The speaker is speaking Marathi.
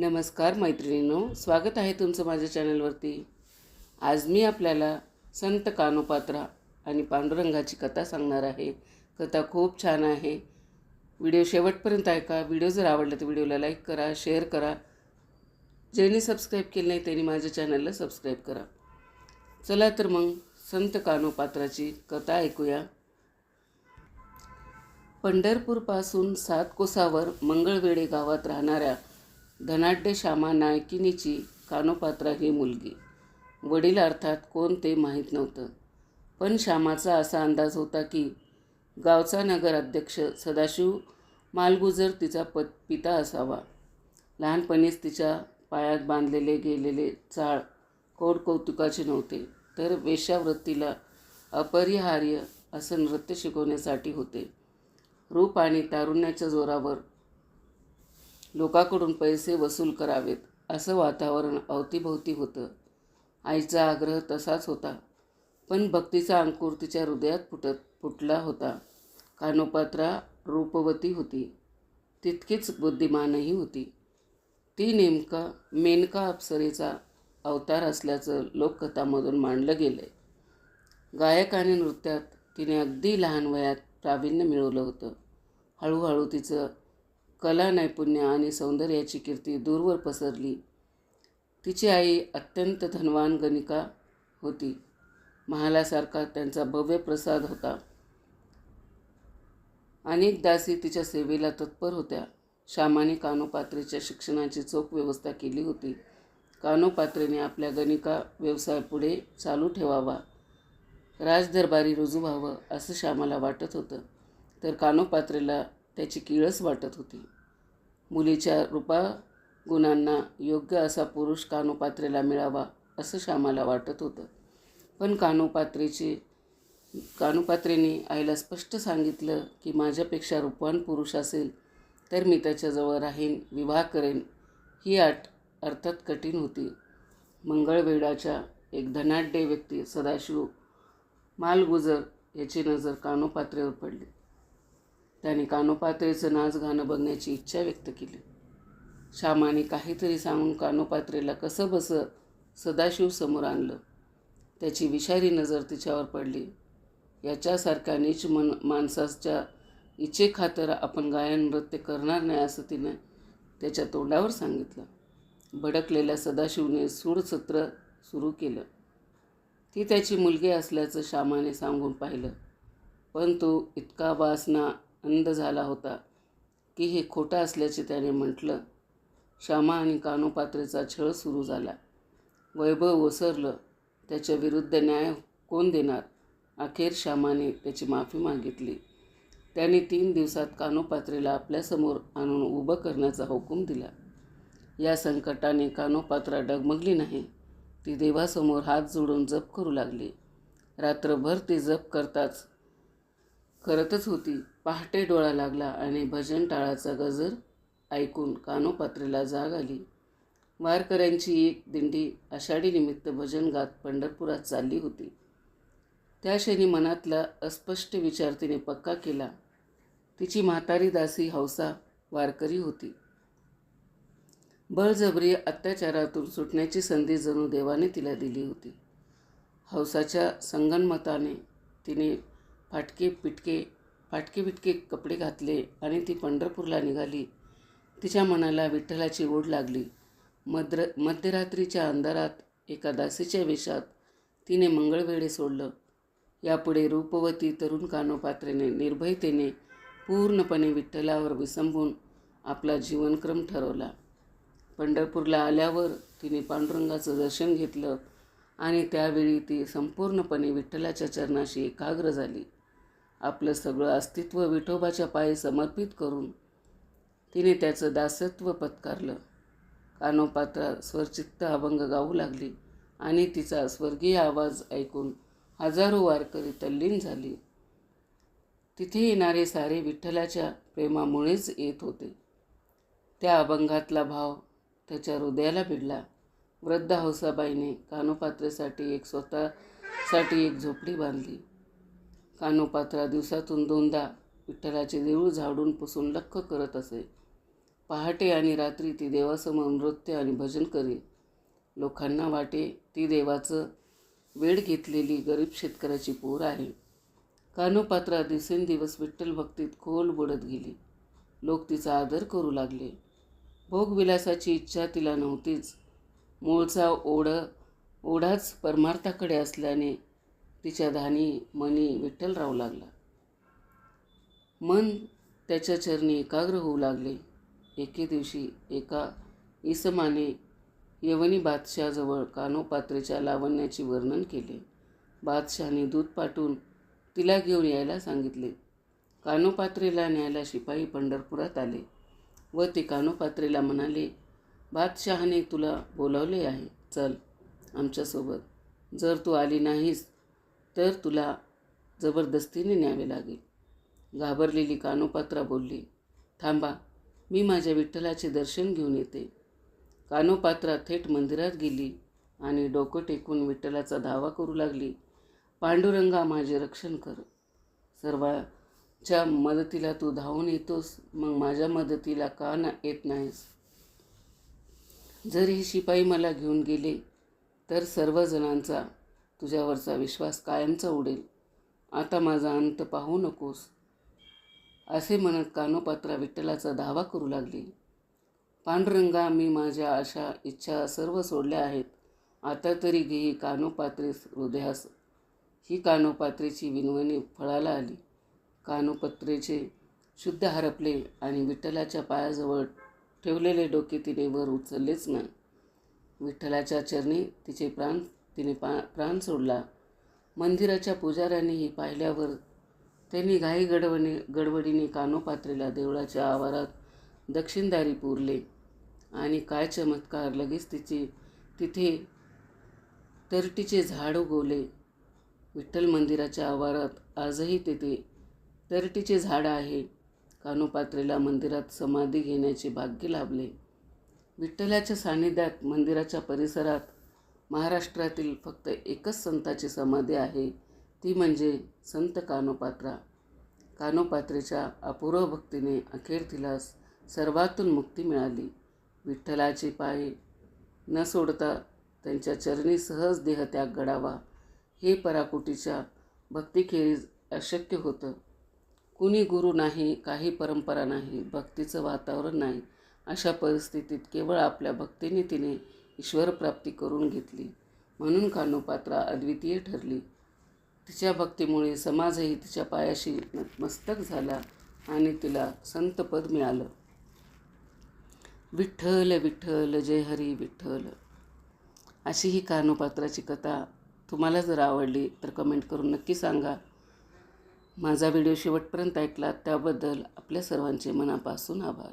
नमस्कार मैत्रिणीनो स्वागत आहे तुमचं माझ्या चॅनलवरती. आज मी आपल्याला संत कानोपात्रा आणि पांडुरंगाची कथा सांगणार आहे. कथा खूप छान आहे. व्हिडिओ शेवटपर्यंत ऐका. व्हिडिओ जर आवडला तर व्हिडिओला लाईक करा शेअर करा. ज्यांनी सबस्क्राईब केलं नाही त्यांनी माझ्या चॅनलला सबस्क्राईब करा. चला तर मग संत कानोपात्राची कथा ऐकूया. पंढरपूरपासून सात कोसावर मंगळवेडे गावात राहणाऱ्या धनाढ्य श्यामा नायकिनीची कानोपात्रा ही मुलगी. वडील अर्थात कोण ते माहीत नव्हतं. पण श्यामाचा असा अंदाज होता की गावचा नगर अध्यक्ष सदाशिव मालगुजर तिचा प पिता असावा. लहानपणीच तिच्या पायात बांधलेले गेलेले चाळ कोड कौतुकाचे नव्हते तर वेश्यावृत्तीला अपरिहार्य असं नृत्य शिकवण्यासाठी होते. रूप आणि तारुण्याच्या जोरावर लोकांकडून पैसे वसूल करावेत असं वातावरण अवतीभोवती होतं. आईचा आग्रह तसाच होता. पण भक्तीचा अंकुर तिच्या हृदयात फुटत फुटला होता. कानोपात्रा रूपवती होती. तितकीच बुद्धिमानही होती. ती नेमका मेनका अप्सरेचा अवतार असल्याचं लोककथामधून मांडलं गेलं आहे गायक आणि नृत्यात तिने अगदी लहान वयात प्रावीण्य मिळवलं होतं. हळूहळू तिचं कला नैपुण्य आणि सौंदर्याची कीर्ती दूरवर पसरली. तिची आई अत्यंत धनवान गणिका होती. महालासारखा त्यांचा भव्य प्रसाद होता. अनेक दासी तिच्या सेवेला तत्पर होत्या. श्यामाने कानोपात्रेच्या शिक्षणाची चोख व्यवस्था केली होती. कानोपात्रेने आपल्या गणिका व्यवसाय पुढे चालू ठेवावा. राजदरबारी रुजू व्हावं असं श्यामाला वाटत होतं. तर कानोपात्रेला त्याची किळस वाटत होती. मुलीच्या रूपा गुणांना योग्य असा पुरुष कानोपात्रेला मिळावा असं श्यामाला वाटत होतं. पण कानोपात्रेची कानोपात्रेने आईला स्पष्ट सांगितलं की माझ्यापेक्षा रूपवान पुरुष असेल तर मी त्याच्याजवळ राहीन विवाह करेन ही आठ अर्थात कठीण होती. मंगळवेडाच्या एक धनाढ्य व्यक्ती सदाशिव मालगुजर याची नजर कानोपात्रेवर पडली. त्याने कानोपात्रेचं नाच गाणं बघण्याची इच्छा व्यक्त केली. श्यामाने काहीतरी सांगून कानोपात्रेला कसं बसं सदाशिव समोर आणलं. त्याची विषारी नजर तिच्यावर पडली. याच्यासारख्या नीच मन माणसाच्या इच्छेखातर आपण गायन नृत्य करणार नाही असं तिने त्याच्या तोंडावर सांगितलं. भडकलेल्या सदाशिवने सूडसत्र सुरू केलं. ती त्याची मुलगी असल्याचं श्यामाने सांगून पाहिलं. पण तो इतका वासना अंध झाला होता की हे खोटं असल्याचे त्याने म्हटलं. श्यामा आणि कानोपात्रेचा छळ सुरू झाला. वैभव ओसरलं. त्याच्या विरुद्ध न्याय कोण देणार? अखेर श्यामाने त्याची माफी मागितली. त्याने तीन दिवसात कानोपात्रेला आपल्यासमोर आणून उभं करण्याचा हुकूम दिला. या संकटाने कानोपात्रा डगमगली नाही. ती देवासमोर हात जोडून जप करू लागली. रात्रभर ती जप करताच करतच होती. पहाटे डोळा लागला आणि भजन टाळाचा गजर ऐकून कानोपात्रेला जाग आली. वारकऱ्यांची एक दिंडी आषाढी निमित्त भजन गात पंढरपुरात चालली होती. त्या क्षणी मनातला अस्पष्ट विचार तिने पक्का केला. तिची म्हातारी दासी हौसा वारकरी होती. बळजबरी अत्याचारातून सुटण्याची संधी जणू देवाने तिला दिली होती. हौसाच्या संगनमताने तिने फाटके पिटके फाटके बिटके कपडे घातले आणि ती पंढरपूरला निघाली. तिच्या मनाला विठ्ठलाची ओढ लागली. मद्र मध्यरात्रीच्या अंधारात एका दासीच्या वेशात तिने मंगळवेढे सोडलं. यापुढे रूपवती तरुण कानोपात्रेने निर्भयतेने पूर्णपणे विठ्ठलावर विसंबून आपला जीवनक्रम ठरवला. पंढरपूरला आल्यावर तिने पांडुरंगाचं दर्शन घेतलं आणि त्यावेळी ती संपूर्णपणे विठ्ठलाच्या चरणाशी एकाग्र झाली. आपलं सगळं अस्तित्व विठोबाच्या पायी समर्पित करून तिने त्याचं दासत्व पत्कारलं. कानोपात्रा स्वरचित्त अभंग गाऊ लागली आणि तिचा स्वर्गीय आवाज ऐकून हजारो वारकरी तल्लीन झाली. तिथे येणारे सारे विठ्ठलाच्या प्रेमामुळेच येत होते. त्या अभंगातला भाव त्याच्या हृदयाला भिडला. वृद्ध हौसाबाईने कानोपात्रेसाठी एक स्वतःसाठी एक झोपडी बांधली. कानोपात्रा दिवसातून दोनदा विठ्ठलाचे देऊळ झाडून पुसून लख्ख करत असे. पहाटे आणि रात्री ती देवासमोर नृत्य आणि भजन करी लोकांना वाटे ती देवाचं वेळ घेतलेली गरीब शेतकऱ्याची पोर आहे. कानोपात्रा दिवसेंदिवस विठ्ठल भक्तीत खोल बुडत गेली. लोक तिचा आदर करू लागले. भोगविलासाची इच्छा तिला नव्हतीच. मूळचा ओढ ओढाच परमार्थाकडे असल्याने तिच्या धानी मनी विठ्ठल राहू लागला. मन त्याच्या चरणी एकाग्र होऊ लागले. एके दिवशी एका इसमाने यवनी बादशाहजवळ कानोपात्रेच्या लावण्याचे वर्णन केले. बादशहाने दूध पाठवून तिला घेऊन यायला सांगितले. कानोपात्रेला न्यायला शिपाई पंढरपुरात आले व ते कानोपात्रेला म्हणाले बादशहाने तुला बोलावले आहे. चल आमच्यासोबत. जर तू आली नाहीस तर तुला जबरदस्तीने न्यावे लागेल. घाबरलेली कानोपात्रा बोलली थांबा मी माझ्या विठ्ठलाचे दर्शन घेऊन येते. कानोपात्रा थेट मंदिरात गेली आणि डोकं टेकून विठ्ठलाचा धावा करू लागली पांडुरंगा माझे रक्षण कर. सर्वाच्या मदतीला तू धावून येतोस मग माझ्या मदतीला का ना येत नाहीस? जर हे शिपाई मला घेऊन गेले तर सर्वजणांचा तुझ्यावरचा विश्वास कायमचा उडेल. आता माझा अंत पाहू नकोस. असे म्हणत कानोपात्रा विठ्ठलाचा धावा करू लागली. पांडुरंगा मी माझ्या अशा इच्छा सर्व सोडल्या आहेत. आता तरी घेई कानोपात्रेस हृदयास. ही कानोपात्रेची विनवणी फळाला आली. कानोपत्रेचे शुद्ध हरपले आणि विठ्ठलाच्या पायाजवळ ठेवलेले डोके तिने वर उचललेच नाही. विठ्ठलाच्या चरणी तिचे प्राण तिने पा प्राण सोडला. मंदिराच्या पुजाऱ्यांनीही पाहिल्यावर त्यांनी घाई गडवणी गडबडीने कानोपात्रेला देवळाच्या आवारात दक्षिणदारी पुरले आणि काय चमत्कार लगेच तिचे तिथे तरटीचे झाड उगवले. विठ्ठल मंदिराच्या आवारात आजही तेथे तरटीचे झाड आहे. कानोपात्रेला मंदिरात समाधी घेण्याचे भाग्य लाभले. विठ्ठलाच्या सानिध्यात मंदिराच्या परिसरात महाराष्ट्रातील फक्त एकच संताची समाधी आहे ती म्हणजे संत कानोपात्रा. कानोपात्रेच्या अपूर्व भक्तीने अखेर तिला सर्वातून मुक्ती मिळाली. विठ्ठलाची पाय न सोडता त्यांच्या चरणी सहज देहत्याग घडावा हे पराकुटीच्या भक्तीखेरीज अशक्य होतं. कुणी गुरु नाही काही परंपरा नाही भक्तीचं वातावरण नाही अशा परिस्थितीत केवळ आपल्या भक्तीने तिने ईश्वरप्राप्ती करून घेतली. म्हणून कानोपात्रा अद्वितीय ठरली. तिच्या भक्तीमुळे समाजही तिच्या पायाशी नतमस्तक झाला आणि तिला संतपद मिळालं. विठ्ठल विठ्ठल जय हरी विठ्ठल. अशी ही कानोपात्राची कथा तुम्हाला जर आवडली तर कमेंट करून नक्की सांगा. माझा व्हिडिओ शेवटपर्यंत ऐकला त्याबद्दल आपल्या सर्वांचे मनापासून आभार.